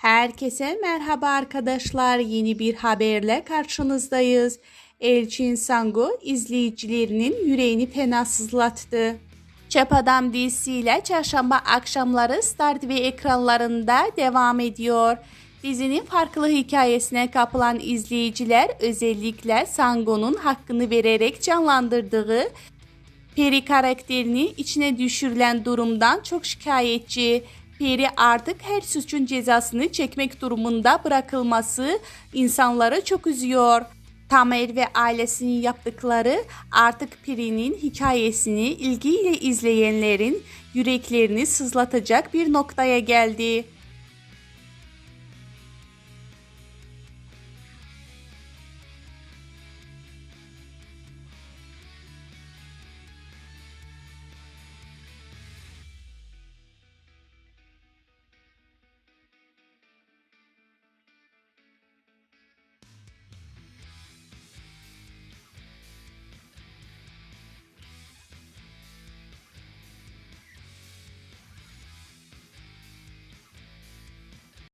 Herkese merhaba arkadaşlar. Yeni bir haberle karşınızdayız. Elçin Sango izleyicilerinin yüreğini fena sızlattı. Çöp Adam dizisiyle çarşamba akşamları Star TV ekranlarında devam ediyor. Dizinin farklı hikayesine kapılan izleyiciler özellikle Sango'nun hakkını vererek canlandırdığı Peri karakterini içine düşürülen durumdan çok şikayetçi. Peri artık her suçun cezasını çekmek durumunda bırakılması insanları çok üzüyor. Tamer ve ailesinin yaptıkları artık Peri'nin hikayesini ilgiyle izleyenlerin yüreklerini sızlatacak bir noktaya geldi.